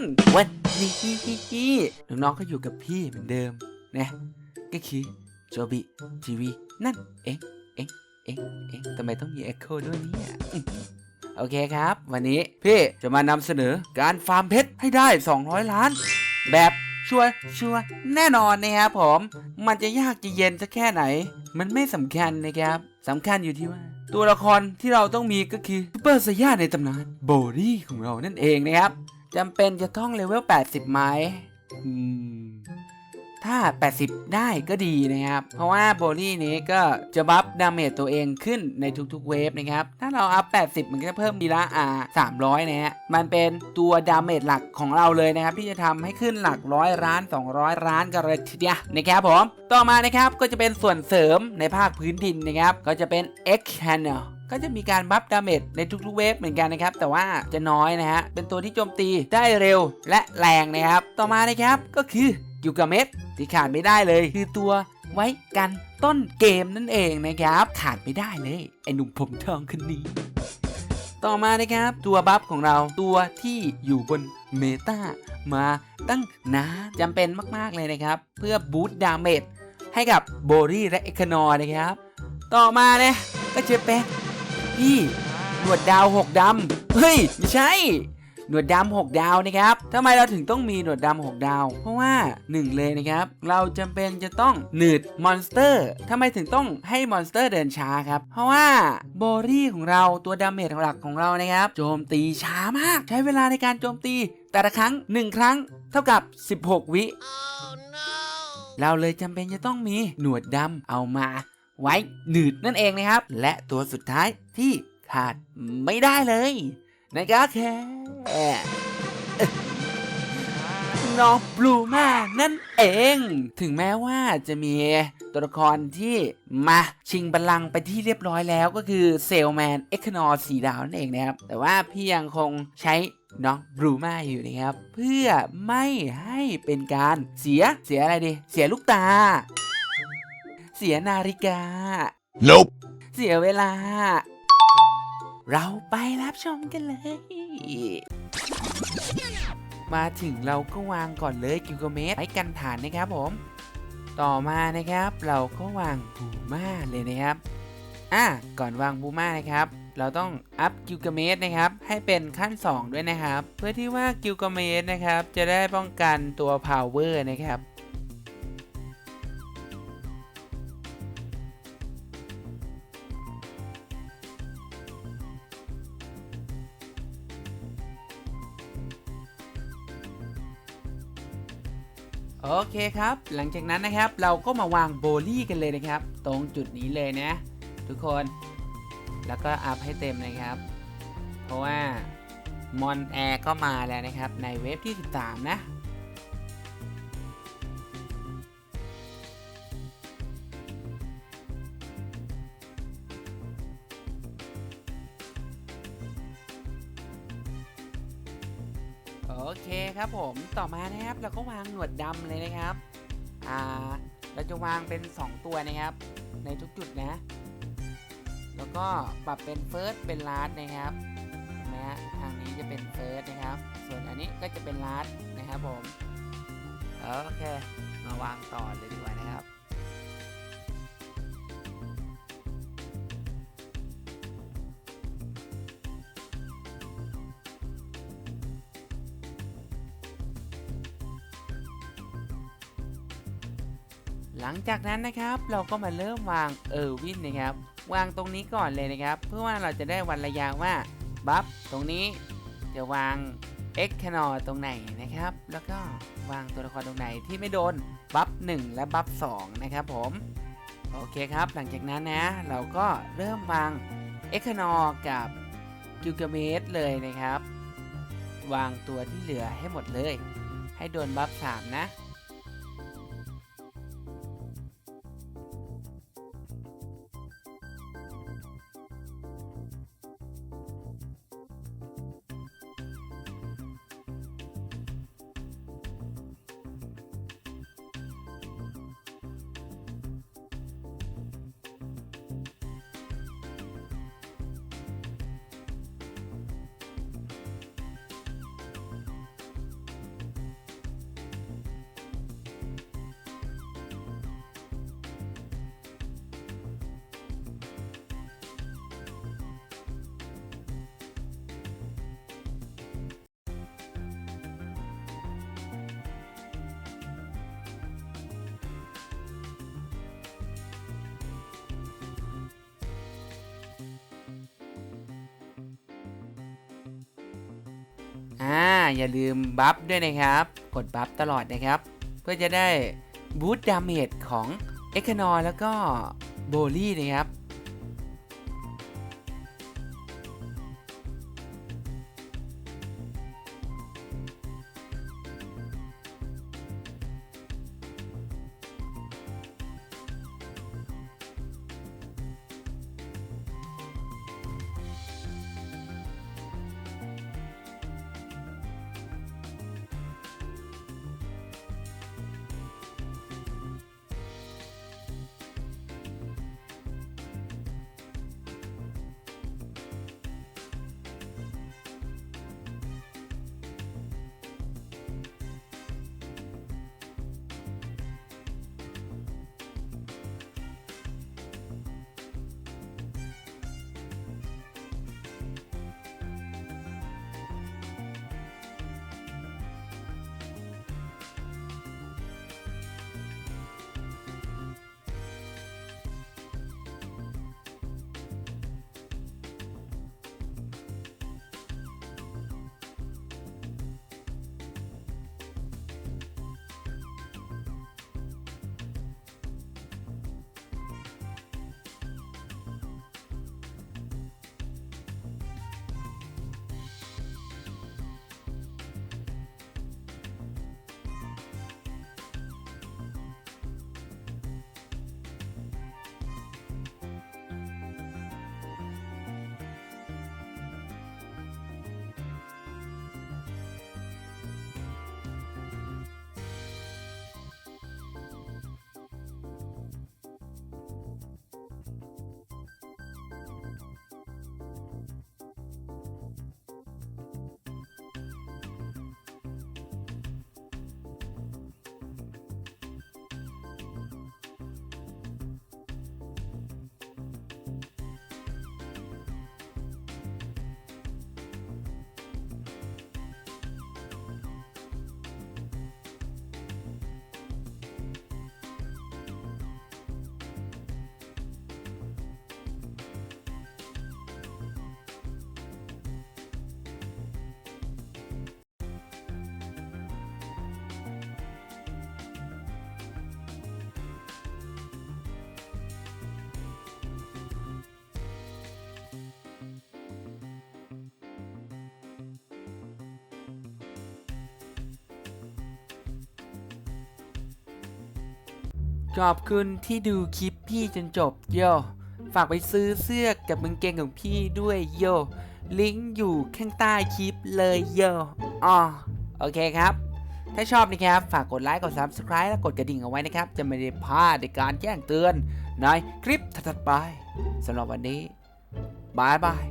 นวันนี้น้องๆก็อยู่กับพี่เหมือนเดิมนะก็คือโจบิทีวีนั่นเองเองเองเองทำไมต้องมีเอ็กโคด้วยเนี่ยโอเคครับ วันนี้พี่จะมานำเสนอการฟาร์มเพชรให้ได้ 200 ล้าน แบบชัวชัวแน่นอนนะครับผม มันจะยากจะเย็นสักแค่ไหน มันไม่สำคัญนะครับสำคัญอยู่ที่ว่า ตัวละครที่เราต้องมีก็คือซูเปอร์ไซย่าในตำนานโบรี่ของเรานั่นเองนะครับ จำเป็นจะต้องเลเวล 80 ไหมอืม ถ้า 80 ได้ก็ดีนะครับ เพราะว่าโบลี่นี้ก็จะบัฟดาเมจตัวเองขึ้นในทุกๆเวฟนะครับ ถ้าเราอัพ 80 มันก็จะเพิ่มดีละอ่า300 นะฮะ มันเป็นตัวดาเมจหลักของเราเลยนะครับ ที่จะทำให้ขึ้นหลักร้อยล้าน 200ล้านกันเลยทีเดียวนะครับผม ต่อมานะครับก็จะเป็นส่วนเสริมในภาคพื้นดินนะครับ ก็จะเป็น X Channel ก็จะมีการบัฟดาเมจในทุกๆเวฟเหมือนกันนะครับ แต่ว่าจะน้อยนะฮะ เป็นตัวที่โจมตีได้เร็วและแรงนะครับ ต่อมานะครับก็คือ ยูกาเมตที่ขาดไม่ได้เลย คือตัวไว้กันต้นเกมนั่นเองนะครับ ขาดไม่ได้เลย ไอหนุ่มผมทองคนนี้ ต่อมานะครับ ตัวบัฟของเราตัวที่อยู่บนเมตามาตั้งนานจำเป็นมาก ๆ เลยนะครับ เพื่อบูตดาเมจให้กับโบรี่และเอกนอร์นะครับ ต่อมาเนี่ยก็จะเป็นพี่หนวดดาวหกดำเฮ้ย ไม่ใช่ หนวดดำหกดาวนะครับทำไมเราถึงต้องมีหนวดดำหกดาว เพราะว่าหนึ่งเลยนะครับ เราจำเป็นจะต้องหนืดมอนสเตอร์ทำไมถึงต้องให้มอนสเตอร์เดินช้าครับ เพราะว่าโบรี่ของเราตัวดาเมจหลักของเรานะครับ โจมตีช้ามาก ใช้เวลาในการโจมตี แต่ละครั้ง 1 ครั้ง เท่ากับ 16 วิเราเลยจำเป็นจะต้องมีหนวดดำเอามา ไว้หนืดนั่นเองนะครับ และตัวสุดท้ายที่ขาดไม่ได้เลย นั่นก็แค่น้องบลูมานั่นเอง ถึงแม้ว่าจะมีตัวละครที่มาชิงบัลลังก์ไปที่เรียบร้อยแล้วก็คือเซลแมนเอ็กนอร์สีดาวนั่นเองนะครับ แต่ว่าพี่ยังคงใช้น้องบลูมาอยู่นะครับ เพื่อไม่ให้เป็นการเสียเสียอะไรดี เสียลูกตา เสียนาฬิกา Nope. เสียเวลา เราไปรับชมกันเลย มาถึงเราก็วางก่อนเลยกิโกเมตไว้กันฐานนะครับผม ต่อมานะครับ เราก็วางบูมาเลยนะครับ อะก่อนวางบูมานะครับ เราต้องอัพกิโกเมตนะครับ ให้เป็นขั้น 2 ด้วยนะครับ เพื่อที่ว่ากิโกเมตนะครับ จะได้ป้องกันตัวพาวเวอร์นะครับ โอเคครับ หลังจากนั้นนะครับเราก็มาวางโบลี่กันเลยนะครับ ตรงจุดนี้เลยนะ ทุกคนแล้วก็อัพให้เต็มนะครับ เพราะว่ามอนแอร์ก็มาแล้วนะครับ ในเว็บที่ 13 นะ โอเคครับผมต่อมานะครับเราก็วางหนวดดำเลยนะครับอ่าเราจะวางเป็น 2 ตัวนะครับ ในทุกจุดนะ แล้วก็ปรับเป็นเฟิร์สเป็นลาร์นะครับนะฮะทางนี้จะเป็นเฟิร์สนะครับ ส่วนอันนี้ก็จะเป็นลาร์นะครับผมโอเคมาวางต่อเลยดีกว่านะครับ หลังจากนั้นนะครับเราก็มาเริ่มวางเออร์วินนะครับ วางตรงนี้ก่อนเลยนะครับ เพื่อว่าเราจะได้วันระยางว่าบัฟตรงนี้จะวางเอ็กแคนอตรงไหนนะครับ แล้วก็วางตัวละครตรงไหนที่ไม่โดนบัฟ1และบัฟ2นะครับผมโอเคครับ หลังจากนั้นนะ เราก็เริ่มวางเอ็กแคนอกับกิลกาเมสเลยนะครับ วางตัวที่เหลือให้หมดเลย ให้โดนบัฟ3นะ อ่าอย่าลืมบัฟด้วยนะครับ กดบัฟตลอดนะครับ เพื่อจะได้บูตดาเมจของเอ็กนอแล้วก็โบลี่นะครับ ขอบคุณที่ดูคลิปพี่จนจบโยฝากไปซื้อเสื้อกับกางเกงของพี่ด้วยโยลิงก์อยู่ข้างใต้คลิปเลยโยอ๋อโอเคครับ ถ้าชอบนะครับ ฝากกดไลค์กด Subscribe และกดกระดิ่งเอาไว้นะครับ จะไม่ได้พลาดในการแจ้งเตือนในคลิปถัดๆไปสำหรับวันนี้บายบาย